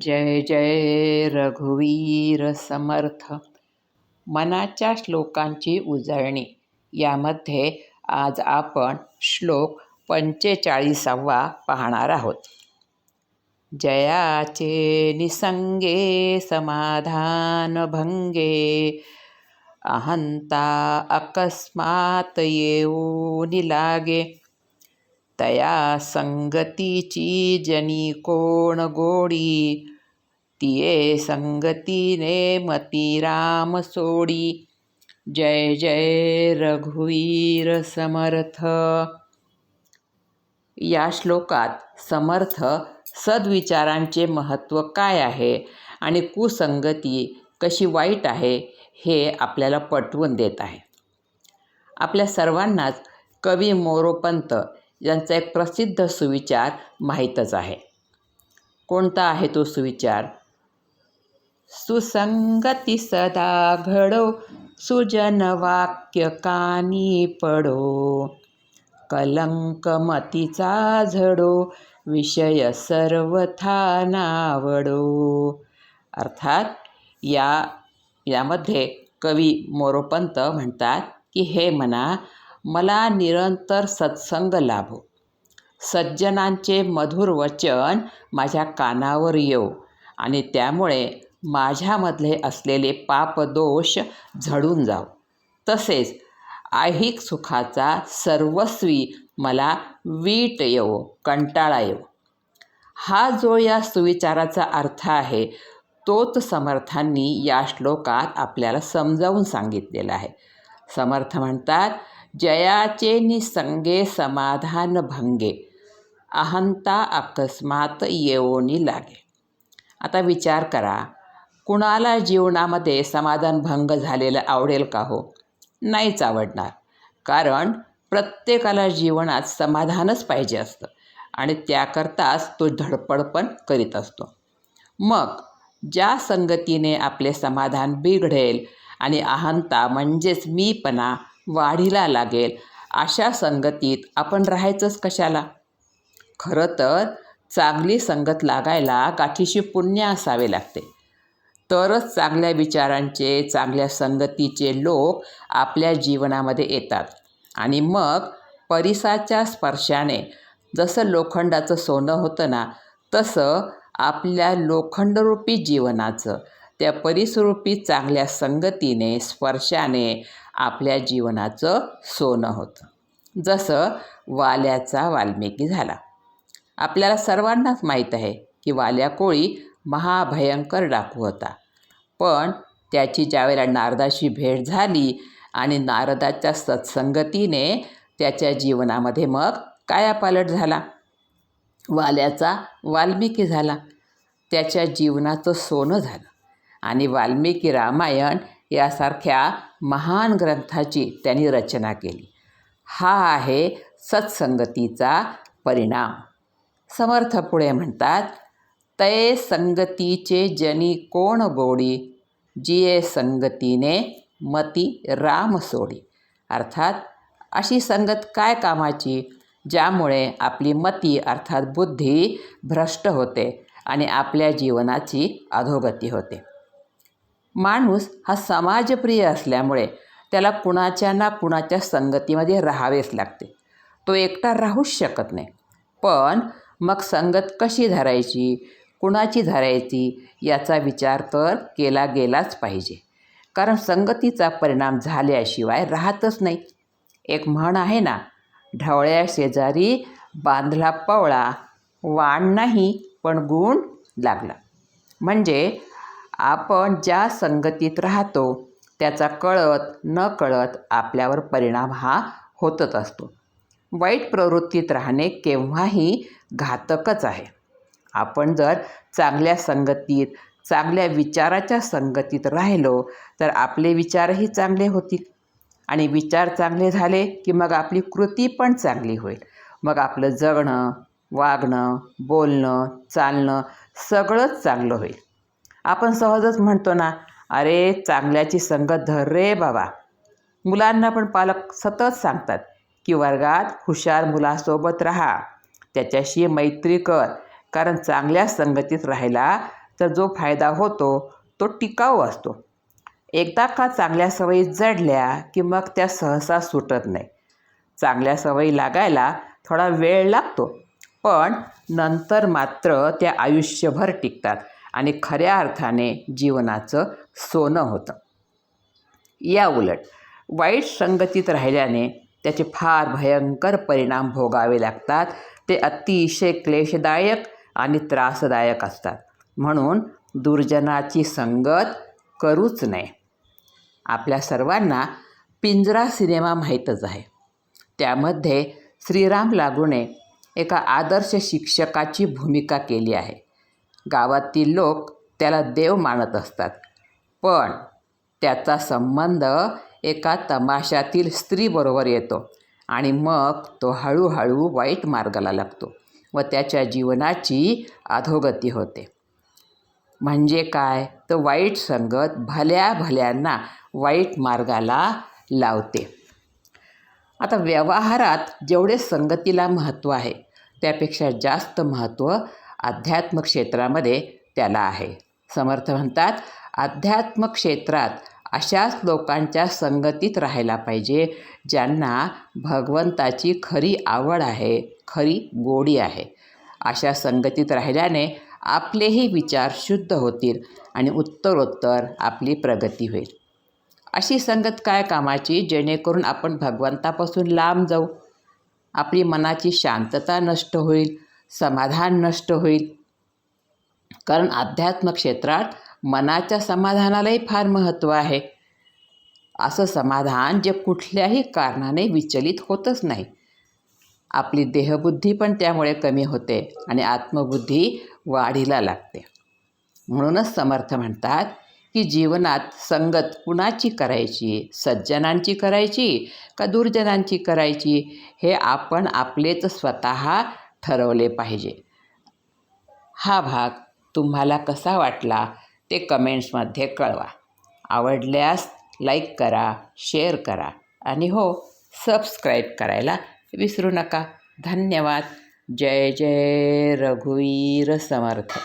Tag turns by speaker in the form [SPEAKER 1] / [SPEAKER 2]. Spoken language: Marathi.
[SPEAKER 1] जय जय रघुवीर समर्थ. मनाच्या श्लोकांची उजळणी. यामध्ये आज आपण श्लोक पंचेचाळीसावा पाहणार आहोत. जयाचे निसंगे समाधान भंगे अहंता अकस्मात येऊ लागे तया संगतीची जनी कोण गोडी? तिये संगतीने मती राम सोडी. जय जय रघुवीर समर्थ. या श्लोकात समर्थ सद्विचारांचे महत्त्व काय आहे आणि कुसंगती कशी वाईट आहे हे आपल्याला पटवून देत आहे. आपल्या सर्वांनाच कवी मोरोपंत यांचा एक प्रसिद्ध सुविचार माहीतच आहे. कोणता आहे तो सुविचार? सुसंगती सदा घडो सुजन वाक्य कानी पडो. कलंक मतीचा झडो विषय सर्वथा नावडो. अर्थात या यामध्ये कवी मोरोपंत म्हणतात की हे मना मला निरंतर सत्संग लाभो. सज्जनांचे मधुर वचन माझ्या कानावर येऊ आणि त्यामुळे माझ्यामधले असलेले पापदोष झडून जाव. तसेच ऐहिक सुखाचा सर्वस्वी मला वीट येवो कंटाळा येवो. हा जो या सुविचाराचा अर्थ आहे तोच समर्थांनी या श्लोकात आपल्याला समजावून सांगितलेला आहे. समर्थ म्हणतात जयाचे निसंगे समाधान भंगे. अहंता अकस्मात येऊनी लागे. आता विचार करा कुणाला जीवनामध्ये समाधान भंग झालेलं आवडेल का हो? नाहीच आवडणार कारण प्रत्येकाला जीवनात समाधानच पाहिजे असतं आणि त्याकरताच तो धडपड पण करीत असतो. मग ज्या संगतीने आपले समाधान बिघडेल आणि अहंता म्हणजेच मीपणा वाढीला लागेल. अशा संगतीत आपण राहायचंच कशाला? खरं तर चांगली संगत लागायला काठीशी पुण्य असावे लागते. तरच चांगल्या विचारांचे चांगल्या संगतीचे लोक आपल्या जीवनामध्ये येतात. आणि मग परिसाच्या स्पर्शाने जसं लोखंडाचं सोनं होतं ना तसं आपल्या लोखंडरूपी जीवनाचं त्या परिसरूपी चांगल्या संगतीने स्पर्शाने आपल्या जीवनाचं सोनं होतं. जसं वाल्याचा वाल्मिकी झाला. आपल्याला सर्वांनाच माहीत आहे की वाल्या कोळी महाभयंकर डाकू होता. पण त्याची ज्यावेळेला नारदाशी भेट झाली आणि नारदाच्या सत्संगतीने त्याच्या जीवनामध्ये मग कायापालट झाला. वाल्याचा वाल्मिकी झाला. त्याच्या जीवनाचं सोनं झालं. आणि वाल्मिकी रामायण यासारख्या महान ग्रंथाची त्यांनी रचना केली. हा आहे सत्संगतीचा परिणाम. समर्थ पुढे म्हणतात तय संगतीचे जनी कोण गोडी जिये संगतीने मती राम सोडी. अर्थात अशी संगत काय कामाची? ज्यामुळे आपली मती अर्थात बुद्धी भ्रष्ट होते आणि आपल्या जीवनाची अधोगती होते. माणूस हा समाजप्रिय असल्यामुळे त्याला कुणाच्या ना कुणाच्या संगतीमध्ये राहावेच लागते. तो एकटा राहूच शकत नाही. पण मग संगत कशी धरायची? कुणाची धरायची? याचा विचार तर केला गेलाच पाहिजे. कारण संगतीचा परिणाम झाल्याशिवाय राहतच नाही. एक म्हण आहे ना ढवळ्या शेजारी बांधला पवळा वाण नाही पण गुण लागला. म्हणजे आपण ज्या संगतीत राहतो त्याचा कळत न कळत आपल्यावर परिणाम हा होतच असतो. वाईट प्रवृत्तीत राहणे केव्हाही घातकच आहे. आपण जर चांगल्या संगतीत चांगल्या विचाराच्या संगतीत राहिलो तर आपले विचारही चांगले होतील. आणि विचार चांगले झाले की मग आपली कृती पण चांगली होईल. मग आपलं जगणं वागणं बोलणं चालणं सगळंच चांगलं होईल. आपण सहजच म्हणतो ना अरे चांगल्याची संगत धर रे बाबा. मुलांना पण पालक सतत सांगतात की वर्गात हुशार मुलासोबत राहा. त्याच्याशी मैत्री कर. कारण चांगल्या संगतीत राहिला तर जो फायदा होतो तो टिकाऊ असतो. एकदा का चांगल्या सवयी जडल्या की मग त्या सहसा सुटत नाही. चांगल्या सवयी लागायला थोडा वेळ लागतो. पण नंतर मात्र त्या आयुष्यभर टिकतात. आणि खऱ्या अर्थाने जीवनाचं सोनं होतं. या उलट वाईट संगतीत राहिल्याने त्याचे फार भयंकर परिणाम भोगावे लागतात. ते अतिशय क्लेशदायक आणि त्रासदायक असतात. म्हणून दुर्जनाची संगत करूच नये. आपल्या सर्वांना पिंजरा सिनेमा माहीतच आहे. त्यामध्ये श्रीराम लागूने एका आदर्श शिक्षकाची भूमिका केली आहे. गावातील लोक त्याला देव मानत असतात. पण त्याचा संबंध एका तमाशातील स्त्रीबरोबर येतो आणि मग तो हळूहळू वाईट मार्गाला लागतो व त्याच्या जीवनाची अधोगती होते. म्हणजे काय? तर वाईट संगत भल्या भल्यांना वाईट मार्गाला लावते. आता व्यवहारात जेवढे संगतीला महत्त्व आहे त्यापेक्षा जास्त महत्त्व अध्यात्म क्षेत्रामध्ये त्याला आहे. समर्थ म्हणतात अध्यात्म क्षेत्रात अशाच लोकांच्या संगतीत राहायला पाहिजे ज्यांना भगवंताची खरी आवड आहे खरी गोडी आहे. अशा संगतीत राहिल्याने आपलेही विचार शुद्ध होतील आणि उत्तरोत्तर आपली प्रगती होईल. अशी संगत काय कामाची जेणेकरून आपण भगवंतापासून लांब जाऊ? आपली मनाची शांतता नष्ट होईल समाधान नष्ट होईल. कारण अध्यात्म क्षेत्रात मनाच्या समाधानालाही फार महत्त्व आहे. असं समाधान जे कुठल्याही कारणाने विचलित होतच नाही. आपली देहबुद्धी पण त्यामुळे कमी होते आणि आत्मबुद्धी वाढीला लागते. म्हणूनच समर्थ म्हणतात की जीवनात संगत कुणाची करायची? सज्जनांची करायची का दुर्जनांची करायची? हे आपण आपलेच स्वतः ठरवले पाहिजे. हा भाग तुम्हाला कसा वाटला ते कमेंट्समध्ये कळवा. आवडल्यास लाईक करा शेअर करा आणि हो सबस्क्राईब करायला विसरू नका. धन्यवाद. जय जय रघुवीर समर्थ.